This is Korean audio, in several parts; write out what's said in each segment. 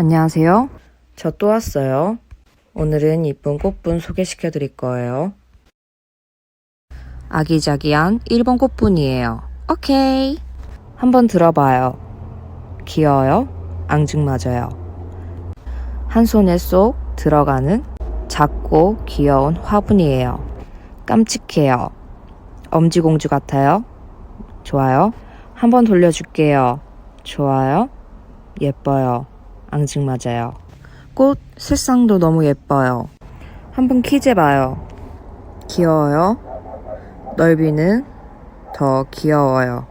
안녕하세요. 저 또 왔어요. 오늘은 이쁜 꽃분 소개시켜 드릴 거예요. 아기자기한 일본 꽃분이에요. 오케이. 한번 들어봐요. 귀여워요? 앙증맞아요. 한 손에 쏙 들어가는 작고 귀여운 화분이에요. 깜찍해요. 엄지공주 같아요. 좋아요. 한번 돌려줄게요. 좋아요. 예뻐요. 앙증맞아요. 꽃 색상도 너무 예뻐요. 한번 키재봐요. 귀여워요. 넓이는 더 귀여워요.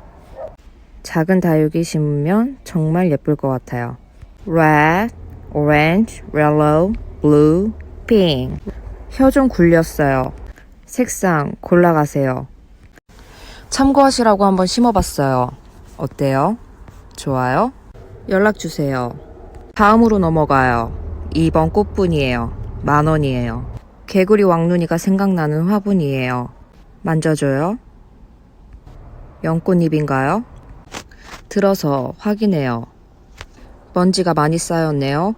작은 다육이 심으면 정말 예쁠 것 같아요. Red, orange, yellow, blue, pink. 혀 좀 굴렸어요. 색상 골라가세요. 참고하시라고 한번 심어봤어요. 어때요? 좋아요? 연락주세요. 다음으로 넘어가요. 2번 꽃분이에요. 만 원이에요. 개구리 왕눈이가 생각나는 화분이에요. 만져줘요. 연꽃잎인가요? 들어서 확인해요. 먼지가 많이 쌓였네요.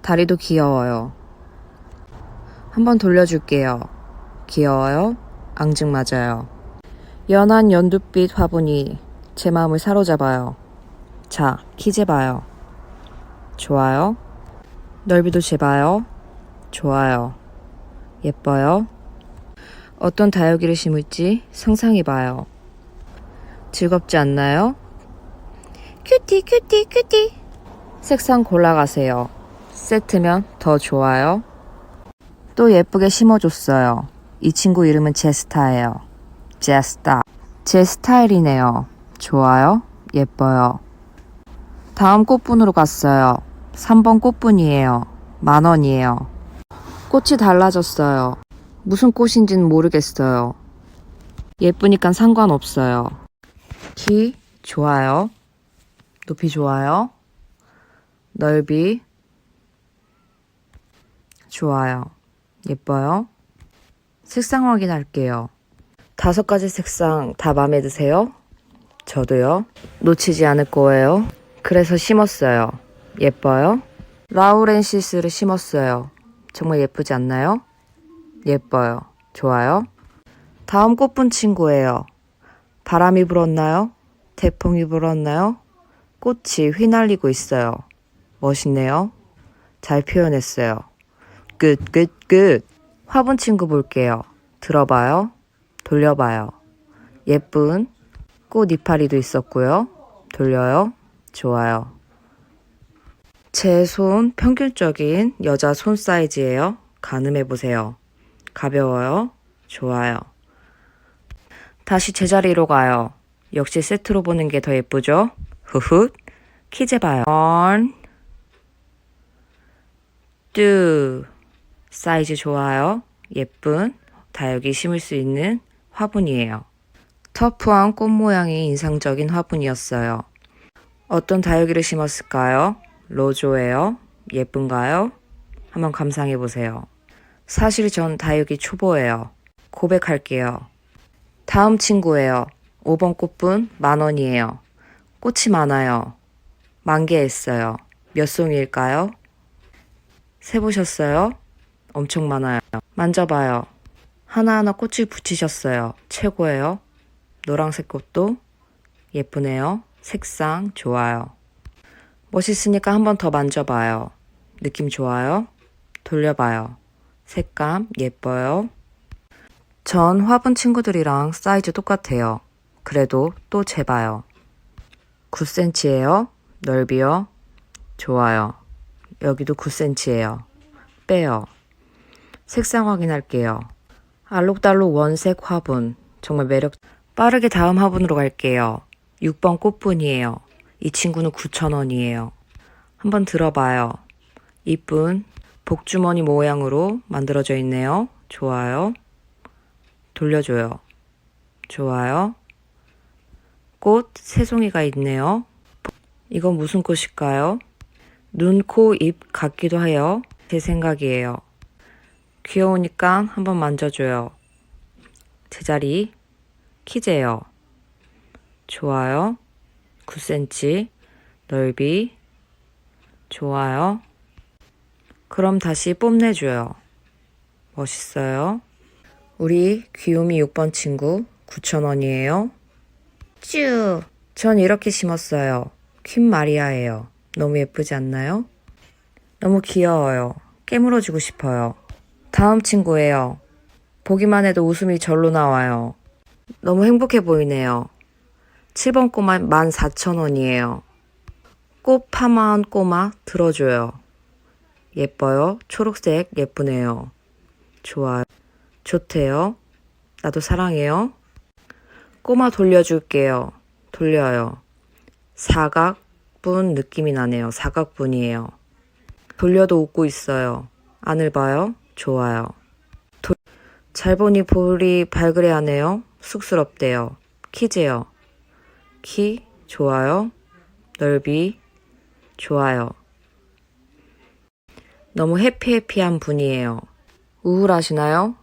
다리도 귀여워요. 한번 돌려줄게요. 귀여워요? 앙증 맞아요. 연한 연두빛 화분이 제 마음을 사로잡아요. 자, 키 재봐요. 좋아요. 넓이도 재봐요. 좋아요. 예뻐요. 어떤 다육이를 심을지 상상해봐요. 즐겁지 않나요? 큐티, 큐티, 큐티. 색상 골라가세요. 세트면 더 좋아요. 또 예쁘게 심어줬어요. 이 친구 이름은 제스타예요. 제스타. 제 스타일이네요. 좋아요. 예뻐요. 다음 꽃분으로 갔어요. 3번 꽃분이에요. 만 원이에요. 꽃이 달라졌어요. 무슨 꽃인지는 모르겠어요. 예쁘니까 상관없어요. 키 좋아요. 높이 좋아요. 넓이 좋아요. 예뻐요. 색상 확인할게요. 다섯 가지 색상 다 마음에 드세요? 저도요. 놓치지 않을 거예요. 그래서 심었어요. 예뻐요? 라우렌시스를 심었어요. 정말 예쁘지 않나요? 예뻐요. 좋아요. 다음 꽃분 친구예요. 바람이 불었나요? 태풍이 불었나요? 꽃이 휘날리고 있어요. 멋있네요. 잘 표현했어요. 끝, 끝, 끝. 화분 친구 볼게요. 들어봐요. 돌려봐요. 예쁜 꽃 이파리도 있었고요. 돌려요. 좋아요. 제 손 평균적인 여자 손 사이즈예요. 가늠해 보세요. 가벼워요. 좋아요. 다시 제자리로 가요. 역시 세트로 보는 게 더 예쁘죠? 후훗. 키 재봐요. 원, 뚜. 사이즈 좋아요. 예쁜 다육이 심을 수 있는 화분이에요. 터프한 꽃 모양이 인상적인 화분이었어요. 어떤 다육이를 심었을까요? 로조예요. 예쁜가요? 한번 감상해 보세요. 사실 전 다육이 초보예요. 고백할게요. 다음 친구예요. 5번 꽃분 만 원이에요. 꽃이 많아요. 만 개 했어요. 몇 송이일까요? 세보셨어요? 엄청 많아요. 만져봐요. 하나하나 꽃을 붙이셨어요. 최고예요. 노란색 꽃도 예쁘네요. 색상 좋아요. 멋있으니까 한 번 더 만져봐요. 느낌 좋아요. 돌려봐요. 색감 예뻐요. 전 화분 친구들이랑 사이즈 똑같아요. 그래도 또 재봐요. 9cm예요. 넓이요. 좋아요. 여기도 9cm예요. 빼요. 색상 확인할게요. 알록달록 원색 화분. 정말 매력. 빠르게 다음 화분으로 갈게요. 6번 꽃분이에요. 이 친구는 9,000원이에요. 한번 들어봐요. 이쁜 복주머니 모양으로 만들어져 있네요. 좋아요. 돌려줘요. 좋아요. 꽃 새송이가 있네요. 이건 무슨 꽃일까요? 눈, 코, 입 같기도 해요. 제 생각이에요. 귀여우니까 한번 만져줘요. 제자리 키재요. 좋아요. 9cm 넓이 좋아요. 그럼 다시 뽐내줘요. 멋있어요. 우리 귀요미 6번 친구 9,000원이에요. 쭈! 전 이렇게 심었어요. 퀸 마리아예요. 너무 예쁘지 않나요? 너무 귀여워요. 깨물어주고 싶어요. 다음 친구예요. 보기만 해도 웃음이 절로 나와요. 너무 행복해 보이네요. 7번 꼬마 14,000원이에요. 꽃 파마한 꼬마 들어줘요. 예뻐요. 초록색 예쁘네요. 좋아요. 좋대요. 나도 사랑해요. 꼬마 돌려줄게요. 돌려요. 사각분 느낌이 나네요. 사각분이에요. 돌려도 웃고 있어요. 안을 봐요. 좋아요. 도- 잘 보니 볼이 발그레하네요. 쑥스럽대요. 키재요. 키 좋아요. 넓이 좋아요. 너무 해피해피한 분이에요. 우울하시나요?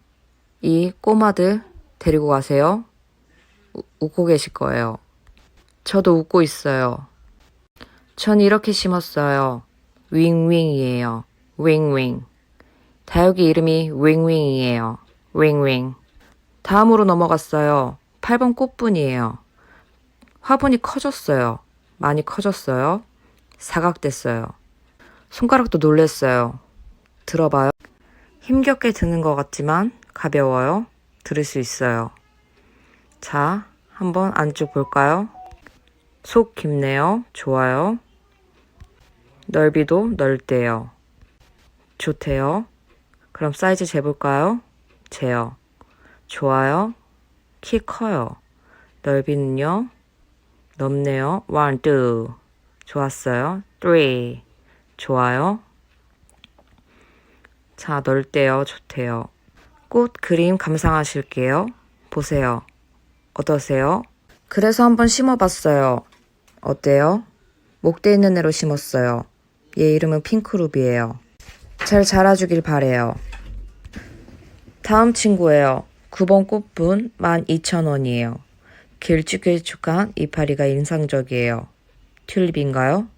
이 꼬마들 데리고 가세요. 우- 웃고 계실 거예요. 저도 웃고 있어요. 전 이렇게 심었어요. 윙윙이에요. 윙윙. 다육이 이름이 윙윙이에요. 윙윙. 다음으로 넘어갔어요. 8번 꽃분이에요. 화분이 커졌어요. 많이 커졌어요. 사각됐어요. 손가락도 놀랬어요. 들어봐요. 힘겹게 드는 것 같지만 가벼워요. 들을 수 있어요. 자, 한번 안쪽 볼까요? 속 깊네요. 좋아요. 넓이도 넓대요. 좋대요. 그럼 사이즈 재볼까요? 재요. 좋아요. 키 커요. 넓이는요? 넓네요. 원, 투. 좋았어요. three. 좋아요. 자, 넓대요. 좋대요. 꽃 그림 감상하실게요. 보세요. 어떠세요? 그래서 한번 심어봤어요. 어때요? 목대 있는 애로 심었어요. 얘 이름은 핑크루비예요. 잘 자라주길 바래요. 다음 친구예요. 9번 꽃분 12,000원이에요. 길쭉길쭉한 이파리가 인상적이에요. 튤립인가요?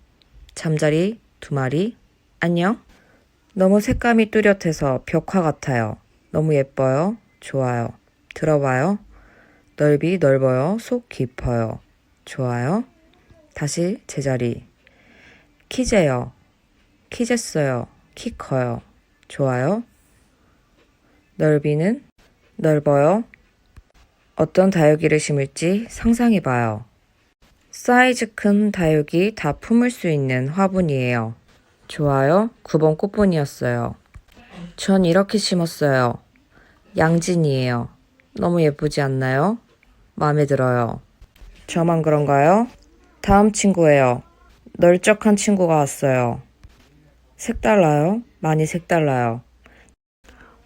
잠자리 두 마리. 안녕. 너무 색감이 뚜렷해서 벽화 같아요. 너무 예뻐요. 좋아요. 들어봐요. 넓이 넓어요. 속 깊어요. 좋아요. 다시 제자리. 키재요. 키jes어요. 키 커요. 좋아요. 넓이는 넓어요. 어떤 다육이를 심을지 상상해봐요. 사이즈 큰 다육이 다 품을 수 있는 화분이에요. 좋아요. 9번 꽃분이었어요. 전 이렇게 심었어요. 양진이에요. 너무 예쁘지 않나요? 마음에 들어요. 저만 그런가요? 다음 친구예요. 널쩍한 친구가 왔어요. 색달라요? 많이 색달라요.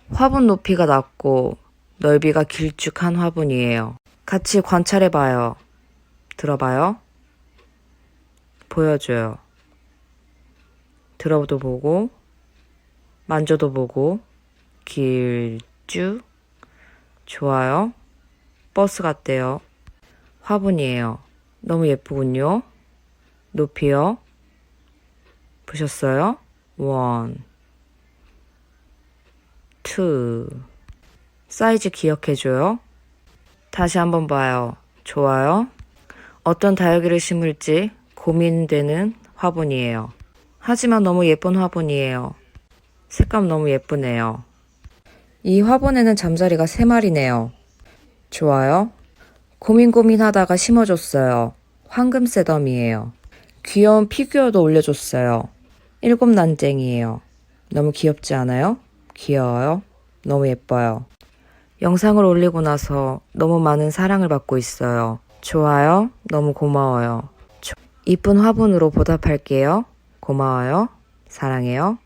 화분 높이가 낮고 넓이가 길쭉한 화분이에요. 같이 관찰해봐요. 들어봐요. 보여줘요. 들어도 보고, 만져도 보고, 길쭉, 좋아요. 버스 같대요. 화분이에요. 너무 예쁘군요. 높이요. 보셨어요? 원, 투. 사이즈 기억해줘요. 다시 한번 봐요. 좋아요. 어떤 다육이를 심을지 고민되는 화분이에요. 하지만 너무 예쁜 화분이에요. 색감 너무 예쁘네요. 이 화분에는 잠자리가 3마리네요. 좋아요. 고민 고민 하다가 심어줬어요. 황금 새덤이에요. 귀여운 피규어도 올려줬어요. 일곱 난쟁이에요. 너무 귀엽지 않아요? 귀여워요. 너무 예뻐요. 영상을 올리고 나서 너무 많은 사랑을 받고 있어요. 좋아요. 너무 고마워요. 조- 이쁜 화분으로 보답할게요. 고마워요. 사랑해요.